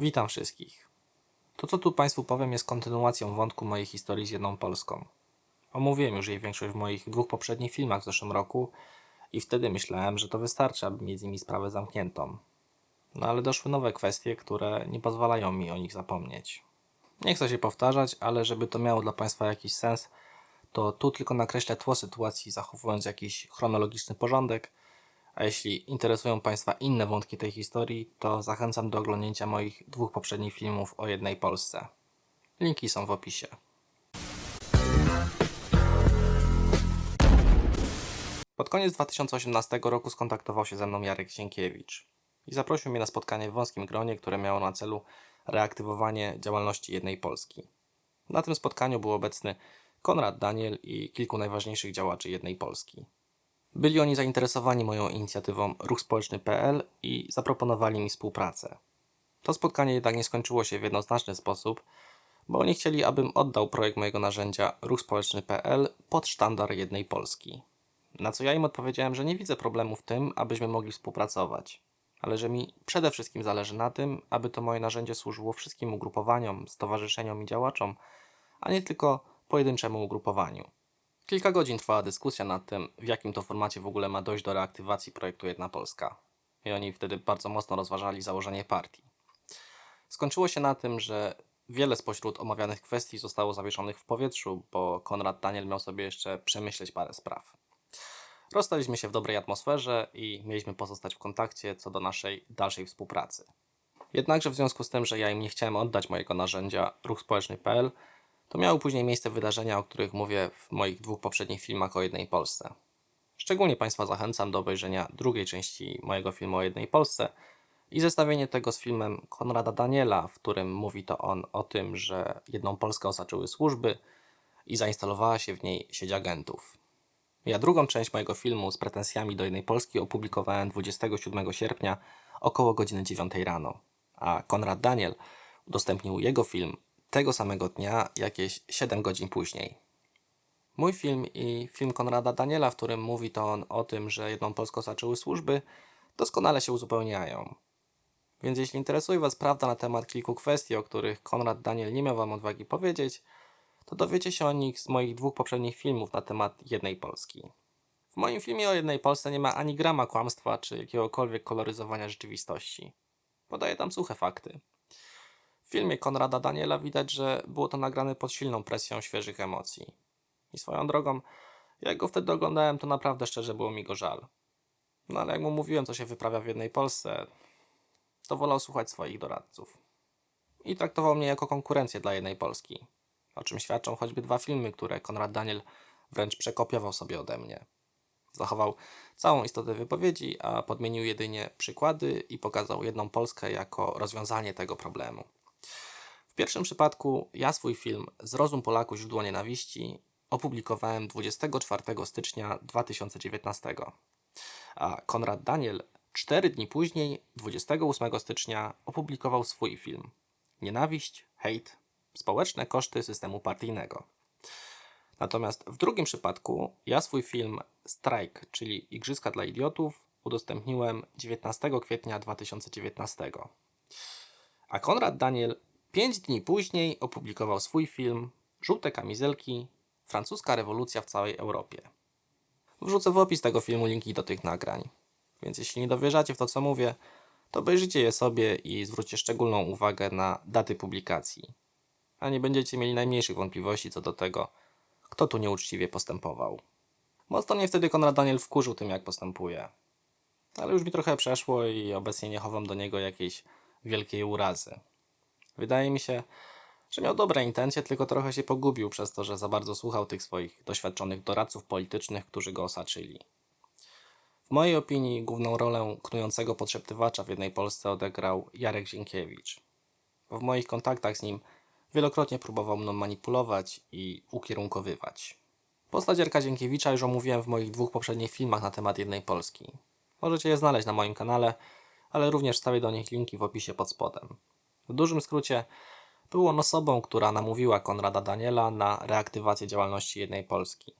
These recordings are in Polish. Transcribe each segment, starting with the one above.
Witam wszystkich. To, co tu Państwu powiem, jest kontynuacją wątku mojej historii z jedną Polską. Omówiłem już jej większość w moich dwóch poprzednich filmach w zeszłym roku i wtedy myślałem, że to wystarczy, aby mieć z nimi sprawę zamkniętą. No ale doszły nowe kwestie, które nie pozwalają mi o nich zapomnieć. Nie chcę się powtarzać, ale żeby to miało dla Państwa jakiś sens, to tu tylko nakreślę tło sytuacji, zachowując jakiś chronologiczny porządek, a jeśli interesują Państwa inne wątki tej historii, to zachęcam do oglądnięcia moich dwóch poprzednich filmów o jednej Polsce. Linki są w opisie. Pod koniec 2018 roku skontaktował się ze mną Jarek Sienkiewicz i zaprosił mnie na spotkanie w wąskim gronie, które miało na celu reaktywowanie działalności jednej Polski. Na tym spotkaniu był obecny Konrad Daniel i kilku najważniejszych działaczy jednej Polski. Byli oni zainteresowani moją inicjatywą Ruch Społeczny.pl i zaproponowali mi współpracę. To spotkanie jednak nie skończyło się w jednoznaczny sposób, bo oni chcieli, abym oddał projekt mojego narzędzia Ruch Społeczny.pl pod sztandar jednej Polski. Na co ja im odpowiedziałem, że nie widzę problemu w tym, abyśmy mogli współpracować, ale że mi przede wszystkim zależy na tym, aby to moje narzędzie służyło wszystkim ugrupowaniom, stowarzyszeniom i działaczom, a nie tylko pojedynczemu ugrupowaniu. Kilka godzin trwała dyskusja nad tym, w jakim to formacie w ogóle ma dojść do reaktywacji projektu Jedna Polska. I oni wtedy bardzo mocno rozważali założenie partii. Skończyło się na tym, że wiele spośród omawianych kwestii zostało zawieszonych w powietrzu, bo Konrad Daniel miał sobie jeszcze przemyśleć parę spraw. Rozstaliśmy się w dobrej atmosferze i mieliśmy pozostać w kontakcie co do naszej dalszej współpracy. Jednakże w związku z tym, że ja im nie chciałem oddać mojego narzędzia ruch społeczny.pl, to miały później miejsce wydarzenia, o których mówię w moich dwóch poprzednich filmach o jednej Polsce. Szczególnie Państwa zachęcam do obejrzenia drugiej części mojego filmu o jednej Polsce i zestawienie tego z filmem Konrada Daniela, w którym mówi to on o tym, że jedną Polskę osaczyły służby i zainstalowała się w niej sieć agentów. Ja drugą część mojego filmu z pretensjami do jednej Polski opublikowałem 27 sierpnia około godziny 9 rano, a Konrad Daniel udostępnił jego film tego samego dnia, jakieś 7 godzin później. Mój film i film Konrada Daniela, w którym mówi to on o tym, że jedną Polską zaczęły służby, doskonale się uzupełniają. Więc jeśli interesuje Was prawda na temat kilku kwestii, o których Konrad Daniel nie miał Wam odwagi powiedzieć, to dowiecie się o nich z moich dwóch poprzednich filmów na temat jednej Polski. W moim filmie o jednej Polsce nie ma ani grama kłamstwa czy jakiegokolwiek koloryzowania rzeczywistości. Podaję tam suche fakty. W filmie Konrada Daniela widać, że było to nagrane pod silną presją świeżych emocji. I swoją drogą, jak go wtedy oglądałem, to naprawdę szczerze było mi go żal. No ale jak mu mówiłem, co się wyprawia w jednej Polsce, to wolał słuchać swoich doradców. I traktował mnie jako konkurencję dla jednej Polski, o czym świadczą choćby dwa filmy, które Konrad Daniel wręcz przekopiował sobie ode mnie. Zachował całą istotę wypowiedzi, a podmienił jedynie przykłady i pokazał jedną Polskę jako rozwiązanie tego problemu. Pierwszym przypadku ja swój film Zrozum Polaku źródło nienawiści opublikowałem 24 stycznia 2019, a Konrad Daniel 4 dni później, 28 stycznia, opublikował swój film Nienawiść, hejt, społeczne koszty systemu partyjnego. Natomiast w drugim przypadku ja swój film Strajk, czyli Igrzyska dla Idiotów, udostępniłem 19 kwietnia 2019. A Konrad Daniel 5 dni później opublikował swój film Żółte kamizelki Francuska rewolucja w całej Europie. Wrzucę w opis tego filmu linki do tych nagrań. Więc jeśli nie dowierzacie w to, co mówię, to obejrzyjcie je sobie i zwróćcie szczególną uwagę na daty publikacji. A nie będziecie mieli najmniejszych wątpliwości co do tego, kto tu nieuczciwie postępował. Mocno mnie wtedy Konrad Daniel wkurzył tym, jak postępuje. Ale już mi trochę przeszło i obecnie nie chowam do niego jakiejś wielkiej urazy. Wydaje mi się, że miał dobre intencje, tylko trochę się pogubił przez to, że za bardzo słuchał tych swoich doświadczonych doradców politycznych, którzy go osaczyli. W mojej opinii główną rolę knującego podszeptywacza w jednej Polsce odegrał Jarek Zienkiewicz. W moich kontaktach z nim wielokrotnie próbował mną manipulować i ukierunkowywać. Postać Jarka Zienkiewicza już omówiłem w moich dwóch poprzednich filmach na temat jednej Polski. Możecie je znaleźć na moim kanale, ale również wstawię do nich linki w opisie pod spodem. W dużym skrócie, był on osobą, która namówiła Konrada Daniela na reaktywację działalności jednej Polski.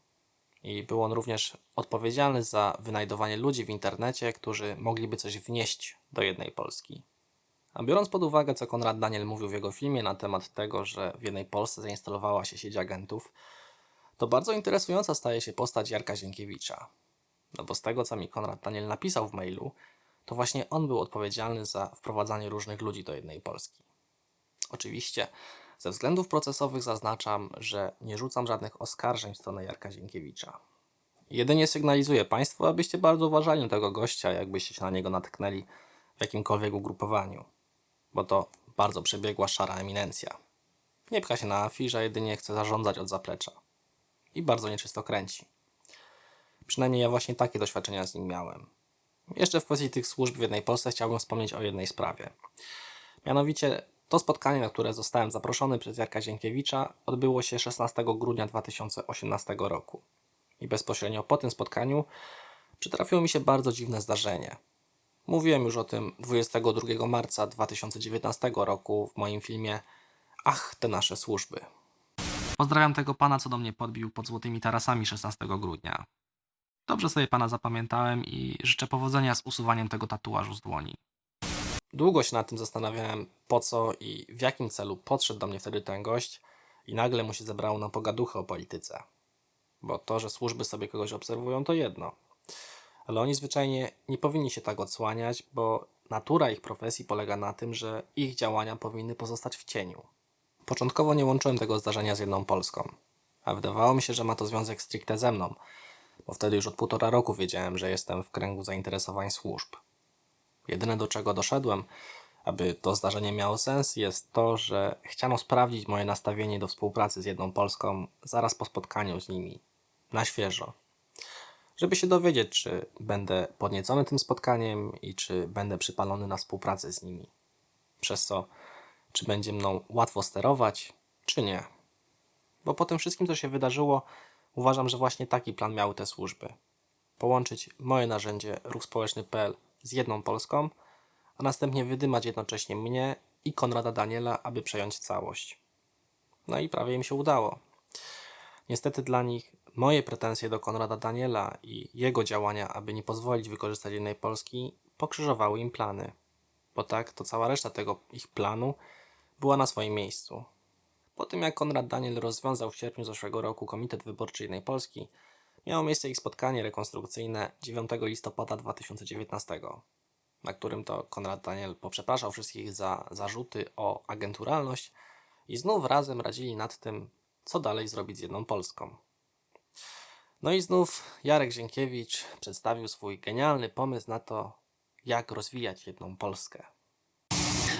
I był on również odpowiedzialny za wynajdowanie ludzi w internecie, którzy mogliby coś wnieść do jednej Polski. A biorąc pod uwagę, co Konrad Daniel mówił w jego filmie na temat tego, że w jednej Polsce zainstalowała się sieć agentów, to bardzo interesująca staje się postać Jarka Zienkiewicza. No bo z tego, co mi Konrad Daniel napisał w mailu, to właśnie on był odpowiedzialny za wprowadzanie różnych ludzi do jednej Polski. Oczywiście, ze względów procesowych zaznaczam, że nie rzucam żadnych oskarżeń w stronę Jarka Zienkiewicza. Jedynie sygnalizuję Państwu, abyście bardzo uważali na tego gościa, jakbyście się na niego natknęli w jakimkolwiek ugrupowaniu, bo to bardzo przebiegła szara eminencja. Nie pcha się na afisz, a jedynie chce zarządzać od zaplecza. I bardzo nieczysto kręci. Przynajmniej ja właśnie takie doświadczenia z nim miałem. Jeszcze w kwestii tych służb w jednej Polsce chciałbym wspomnieć o jednej sprawie. Mianowicie to spotkanie, na które zostałem zaproszony przez Jarka Zienkiewicza, odbyło się 16 grudnia 2018 roku. I bezpośrednio po tym spotkaniu przytrafiło mi się bardzo dziwne zdarzenie. Mówiłem już o tym 22 marca 2019 roku w moim filmie Ach, te nasze służby. Pozdrawiam tego pana, co do mnie podbił pod złotymi tarasami 16 grudnia. Dobrze sobie pana zapamiętałem i życzę powodzenia z usuwaniem tego tatuażu z dłoni. Długo się nad tym zastanawiałem, po co i w jakim celu podszedł do mnie wtedy ten gość i nagle mu się zebrało na pogaduchę o polityce. Bo to, że służby sobie kogoś obserwują, to jedno. Ale oni zwyczajnie nie powinni się tak odsłaniać, bo natura ich profesji polega na tym, że ich działania powinny pozostać w cieniu. Początkowo nie łączyłem tego zdarzenia z jedną Polską, a wydawało mi się, że ma to związek stricte ze mną, bo wtedy już od półtora roku wiedziałem, że jestem w kręgu zainteresowań służb. Jedyne do czego doszedłem, aby to zdarzenie miało sens, jest to, że chciano sprawdzić moje nastawienie do współpracy z jedną Polską zaraz po spotkaniu z nimi, na świeżo. Żeby się dowiedzieć, czy będę podniecony tym spotkaniem i czy będę przypalony na współpracę z nimi. Przez co, czy będzie mną łatwo sterować, czy nie. Bo po tym wszystkim, co się wydarzyło, uważam, że właśnie taki plan miały te służby. Połączyć moje narzędzie ruch społeczny.pl z jedną Polską, a następnie wydymać jednocześnie mnie i Konrada Daniela, aby przejąć całość. No i prawie im się udało. Niestety dla nich moje pretensje do Konrada Daniela i jego działania, aby nie pozwolić wykorzystać jednej Polski, pokrzyżowały im plany. Bo tak, to cała reszta tego ich planu była na swoim miejscu. Po tym jak Konrad Daniel rozwiązał w sierpniu zeszłego roku Komitet Wyborczy Jednej Polski, miało miejsce ich spotkanie rekonstrukcyjne 9 listopada 2019, na którym to Konrad Daniel poprzepraszał wszystkich za zarzuty o agenturalność i znów razem radzili nad tym, co dalej zrobić z jedną Polską. No i znów Jarek Zienkiewicz przedstawił swój genialny pomysł na to, jak rozwijać jedną Polskę.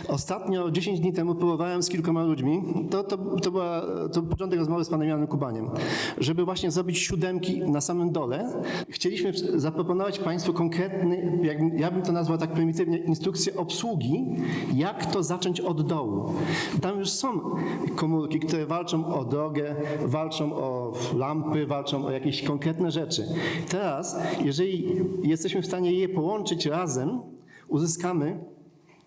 Ostatnio, 10 dni temu, próbowałem z kilkoma ludźmi, to, to, to, była, to był początek rozmowy z panem Janem Kubaniem, żeby właśnie zrobić siódemki na samym dole. Chcieliśmy zaproponować państwu konkretny, jak, ja bym to nazwał tak prymitywnie, instrukcję obsługi, jak to zacząć od dołu. Tam już są komórki, które walczą o drogę, walczą o lampy, walczą o jakieś konkretne rzeczy. Teraz, jeżeli jesteśmy w stanie je połączyć razem, uzyskamy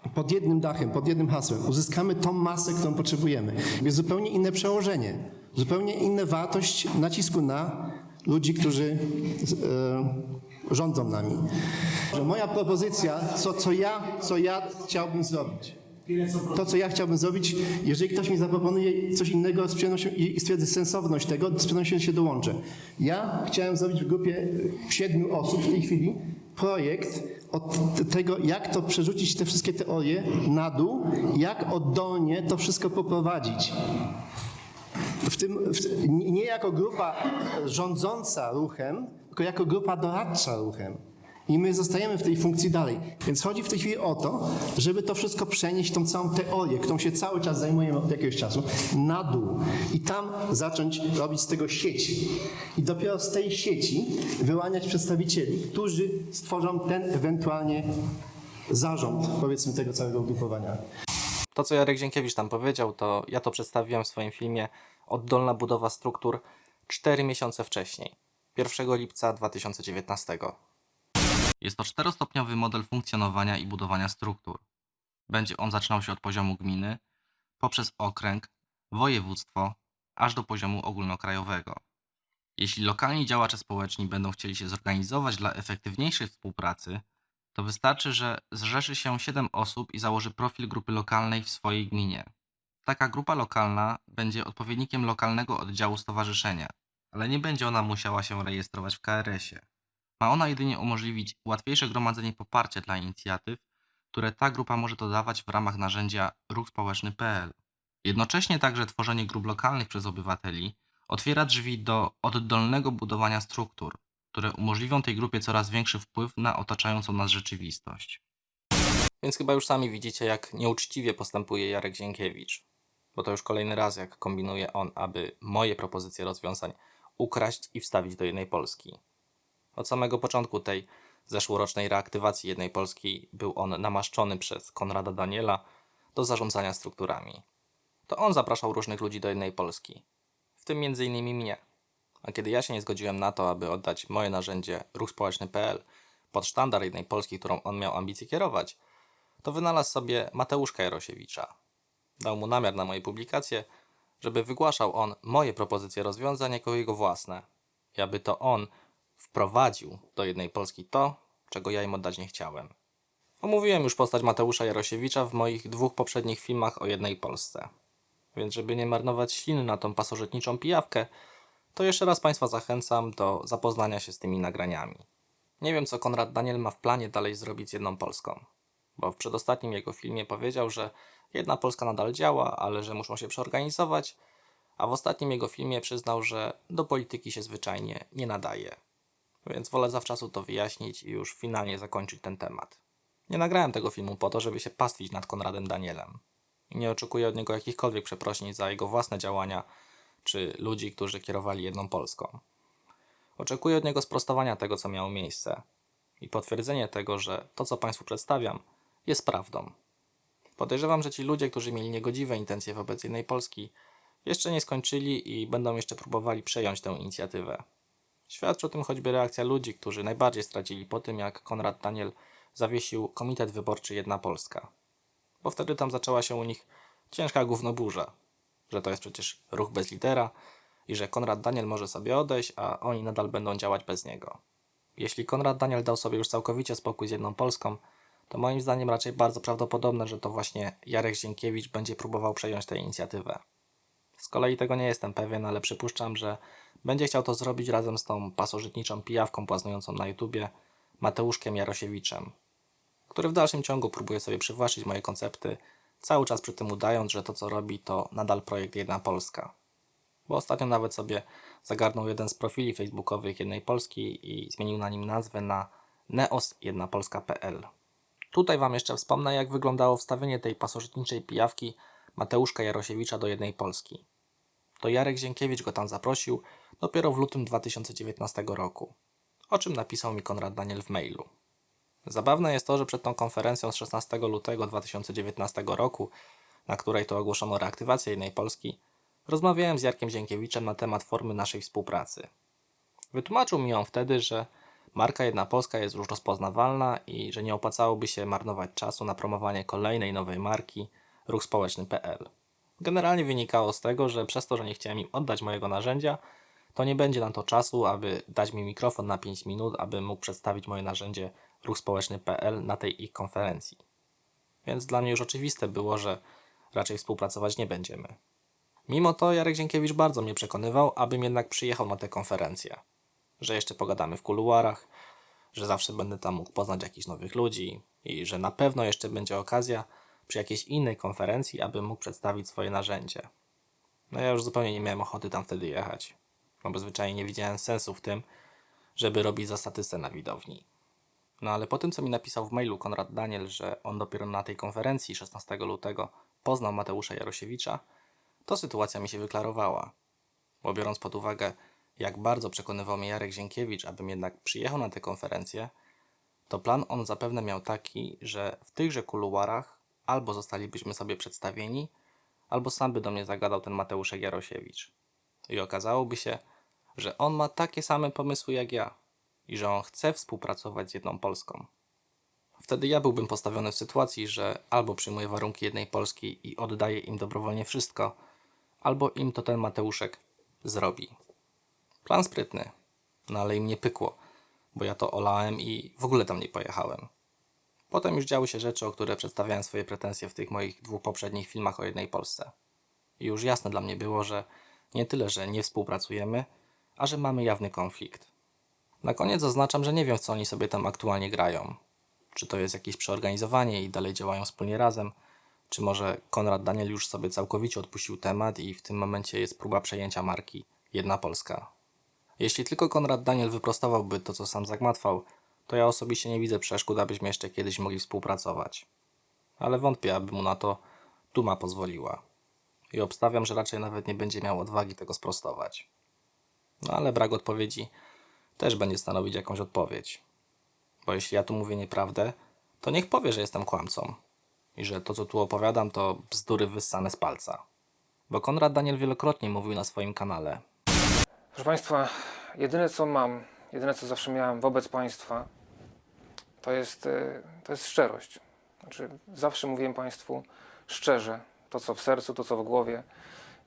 pod jednym dachem, pod jednym hasłem uzyskamy tą masę, którą potrzebujemy. Jest zupełnie inne przełożenie, zupełnie inna wartość nacisku na ludzi, którzy e, rządzą nami. Moja propozycja, co, co, ja, co ja chciałbym zrobić. To, co ja chciałbym zrobić, jeżeli ktoś mi zaproponuje coś innego z i stwierdzi sensowność tego, z przyjemnością się dołączę. Ja chciałem zrobić w grupie siedmiu osób w tej chwili projekt od tego, jak to przerzucić te wszystkie teorie na dół, jak oddolnie to wszystko poprowadzić. W tym, w, nie jako grupa rządząca ruchem, tylko jako grupa doradcza ruchem. I my zostajemy w tej funkcji dalej. Więc chodzi w tej chwili o to, żeby to wszystko przenieść, tą całą teorię, którą się cały czas zajmujemy od jakiegoś czasu, na dół. I tam zacząć robić z tego sieci. I dopiero z tej sieci wyłaniać przedstawicieli, którzy stworzą ten ewentualnie zarząd, powiedzmy, tego całego ugrupowania. To, co Jarek Zienkiewicz tam powiedział, to ja to przedstawiłem w swoim filmie Oddolna budowa struktur 4 miesiące wcześniej, 1 lipca 2019. Jest to czterostopniowy model funkcjonowania i budowania struktur. Będzie on zaczynał się od poziomu gminy, poprzez okręg, województwo, aż do poziomu ogólnokrajowego. Jeśli lokalni działacze społeczni będą chcieli się zorganizować dla efektywniejszej współpracy, to wystarczy, że zrzeszy się 7 osób i założy profil grupy lokalnej w swojej gminie. Taka grupa lokalna będzie odpowiednikiem lokalnego oddziału stowarzyszenia, ale nie będzie ona musiała się rejestrować w KRS-ie. Ma ona jedynie umożliwić łatwiejsze gromadzenie poparcia dla inicjatyw, które ta grupa może dodawać w ramach narzędzia ruchspołeczny.pl. Jednocześnie także tworzenie grup lokalnych przez obywateli otwiera drzwi do oddolnego budowania struktur, które umożliwią tej grupie coraz większy wpływ na otaczającą nas rzeczywistość. Więc chyba już sami widzicie, jak nieuczciwie postępuje Jarek Zienkiewicz. Bo to już kolejny raz, jak kombinuje on, aby moje propozycje rozwiązań ukraść i wstawić do jednej Polski. Od samego początku tej zeszłorocznej reaktywacji jednej Polski był on namaszczony przez Konrada Daniela do zarządzania strukturami. To on zapraszał różnych ludzi do jednej Polski, w tym m.in. mnie. A kiedy ja się nie zgodziłem na to, aby oddać moje narzędzie ruchspołeczny.pl pod sztandar jednej Polski, którą on miał ambicje kierować, to wynalazł sobie Mateuszka Jarosiewicza. Dał mu namiar na moje publikacje, żeby wygłaszał on moje propozycje rozwiązań jako jego własne i aby to on wprowadził do jednej Polski to, czego ja im oddać nie chciałem. Omówiłem już postać Mateusza Jarosiewicza w moich dwóch poprzednich filmach o jednej Polsce. Więc żeby nie marnować śliny na tą pasożytniczą pijawkę, to jeszcze raz Państwa zachęcam do zapoznania się z tymi nagraniami. Nie wiem, co Konrad Daniel ma w planie dalej zrobić z jedną Polską, bo w przedostatnim jego filmie powiedział, że jedna Polska nadal działa, ale że muszą się przeorganizować, a w ostatnim jego filmie przyznał, że do polityki się zwyczajnie nie nadaje. Więc wolę zawczasu to wyjaśnić i już finalnie zakończyć ten temat. Nie nagrałem tego filmu po to, żeby się pastwić nad Konradem Danielem. I nie oczekuję od niego jakichkolwiek przeprosin za jego własne działania, czy ludzi, którzy kierowali jedną Polską. Oczekuję od niego sprostowania tego, co miało miejsce i potwierdzenie tego, że to, co Państwu przedstawiam, jest prawdą. Podejrzewam, że ci ludzie, którzy mieli niegodziwe intencje wobec jednej Polski, jeszcze nie skończyli i będą jeszcze próbowali przejąć tę inicjatywę. Świadczy o tym choćby reakcja ludzi, którzy najbardziej stracili po tym, jak Konrad Daniel zawiesił Komitet Wyborczy Jedna Polska. Bo wtedy tam zaczęła się u nich ciężka gównoburza, że to jest przecież ruch bez lidera i że Konrad Daniel może sobie odejść, a oni nadal będą działać bez niego. Jeśli Konrad Daniel dał sobie już całkowicie spokój z jedną Polską, to moim zdaniem raczej bardzo prawdopodobne, że to właśnie Jarek Zienkiewicz będzie próbował przejąć tę inicjatywę. Z kolei tego nie jestem pewien, ale przypuszczam, że będzie chciał to zrobić razem z tą pasożytniczą pijawką płaznującą na YouTubie Mateuszkiem Jarosiewiczem, który w dalszym ciągu próbuje sobie przywłaszczyć moje koncepty, cały czas przy tym udając, że to co robi to nadal projekt Jedna Polska. Bo ostatnio nawet sobie zagarnął jeden z profili facebookowych Jednej Polski i zmienił na nim nazwę na neosjednapolska.pl. Tutaj Wam jeszcze wspomnę, jak wyglądało wstawienie tej pasożytniczej pijawki Mateuszka Jarosiewicza do Jednej Polski. To Jarek Zienkiewicz go tam zaprosił dopiero w lutym 2019 roku, o czym napisał mi Konrad Daniel w mailu. Zabawne jest to, że przed tą konferencją z 16 lutego 2019 roku, na której to ogłoszono reaktywację jednej Polski, rozmawiałem z Jarkiem Zienkiewiczem na temat formy naszej współpracy. Wytłumaczył mi on wtedy, że marka Jedna Polska jest już rozpoznawalna i że nie opłacałoby się marnować czasu na promowanie kolejnej nowej marki ruchspołeczny.pl. Generalnie wynikało z tego, że przez to, że nie chciałem im oddać mojego narzędzia, to nie będzie na to czasu, aby dać mi mikrofon na 5 minut, aby mógł przedstawić moje narzędzie ruchspołeczny.pl na tej ich konferencji. Więc dla mnie już oczywiste było, że raczej współpracować nie będziemy. Mimo to Jarek Zienkiewicz bardzo mnie przekonywał, abym jednak przyjechał na tę konferencję. Że jeszcze pogadamy w kuluarach, że zawsze będę tam mógł poznać jakichś nowych ludzi i że na pewno jeszcze będzie okazja przy jakiejś innej konferencji, abym mógł przedstawić swoje narzędzie. No ja już zupełnie nie miałem ochoty tam wtedy jechać, bo zwyczajnie nie widziałem sensu w tym, żeby robić za statystę na widowni. No ale po tym, co mi napisał w mailu Konrad Daniel, że on dopiero na tej konferencji 16 lutego poznał Mateusza Jarosiewicza, to sytuacja mi się wyklarowała. Bo biorąc pod uwagę, jak bardzo przekonywał mnie Jarek Zienkiewicz, abym jednak przyjechał na tę konferencję, to plan on zapewne miał taki, że w tychże kuluarach albo zostalibyśmy sobie przedstawieni, albo sam by do mnie zagadał ten Mateuszek Jarosiewicz. I okazałoby się, że on ma takie same pomysły jak ja i że on chce współpracować z jedną Polską. Wtedy ja byłbym postawiony w sytuacji, że albo przyjmuję warunki jednej Polski i oddaję im dobrowolnie wszystko, albo im to ten Mateuszek zrobi. Plan sprytny, no ale im nie pykło, bo ja to olałem i w ogóle tam nie pojechałem. Potem już działy się rzeczy, o które przedstawiałem swoje pretensje w tych moich dwóch poprzednich filmach o jednej Polsce. I już jasne dla mnie było, że nie tyle, że nie współpracujemy, a że mamy jawny konflikt. Na koniec zaznaczam, że nie wiem, w co oni sobie tam aktualnie grają. Czy to jest jakieś przeorganizowanie i dalej działają wspólnie razem, czy może Konrad Daniel już sobie całkowicie odpuścił temat i w tym momencie jest próba przejęcia marki Jedna Polska. Jeśli tylko Konrad Daniel wyprostowałby to, co sam zagmatwał, to ja osobiście nie widzę przeszkód, abyśmy jeszcze kiedyś mogli współpracować. Ale wątpię, aby mu na to duma pozwoliła. I obstawiam, że raczej nawet nie będzie miał odwagi tego sprostować. No ale brak odpowiedzi też będzie stanowić jakąś odpowiedź. Bo jeśli ja tu mówię nieprawdę, to niech powie, że jestem kłamcą. I że to, co tu opowiadam, to bzdury wyssane z palca. Bo Konrad Daniel wielokrotnie mówił na swoim kanale, Proszę Państwa, jedyne co mam, jedyne co zawsze miałem wobec Państwa, to jest, e, to jest szczerość. Znaczy, zawsze mówiłem Państwu szczerze, to co w sercu, to co w głowie.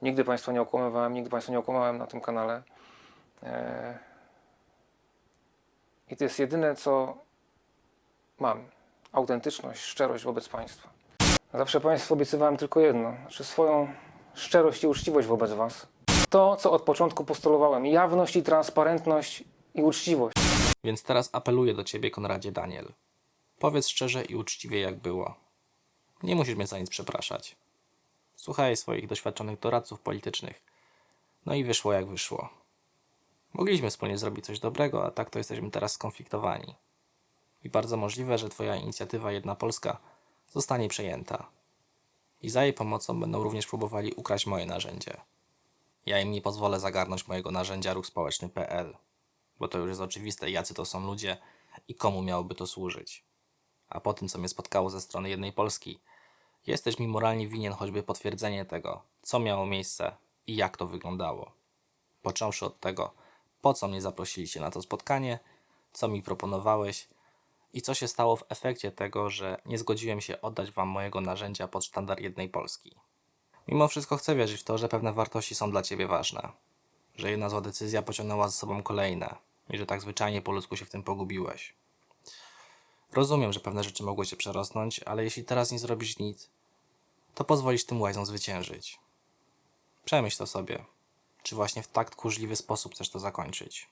Nigdy Państwa nie okłamywałem, nigdy Państwa nie okłamałem na tym kanale. E, I to jest jedyne co mam. Autentyczność, szczerość wobec Państwa. Zawsze Państwu obiecywałem tylko jedno, znaczy swoją szczerość i uczciwość wobec Was to, co od początku postulowałem: jawność i transparentność i uczciwość. Więc teraz apeluję do ciebie, Konradzie Daniel. Powiedz szczerze i uczciwie, jak było. Nie musisz mnie za nic przepraszać. Słuchaj swoich doświadczonych doradców politycznych. No i wyszło jak wyszło. Mogliśmy wspólnie zrobić coś dobrego, a tak to jesteśmy teraz skonfliktowani. I bardzo możliwe, że twoja inicjatywa Jedna Polska zostanie przejęta. I za jej pomocą będą również próbowali ukraść moje narzędzie. Ja im nie pozwolę zagarnąć mojego narzędzia ruch społeczny.pl bo to już jest oczywiste, jacy to są ludzie i komu miałoby to służyć. A po tym, co mnie spotkało ze strony jednej Polski, jesteś mi moralnie winien choćby potwierdzenie tego, co miało miejsce i jak to wyglądało. Począwszy od tego, po co mnie zaprosiliście na to spotkanie, co mi proponowałeś i co się stało w efekcie tego, że nie zgodziłem się oddać wam mojego narzędzia pod sztandar jednej Polski. Mimo wszystko chcę wierzyć w to, że pewne wartości są dla ciebie ważne że jedna zła decyzja pociągnęła za sobą kolejne i że tak zwyczajnie po ludzku się w tym pogubiłeś. Rozumiem, że pewne rzeczy mogły cię przerosnąć, ale jeśli teraz nie zrobisz nic, to pozwolisz tym łajzom zwyciężyć. Przemyśl to sobie. Czy właśnie w tak tchórzliwy sposób chcesz to zakończyć?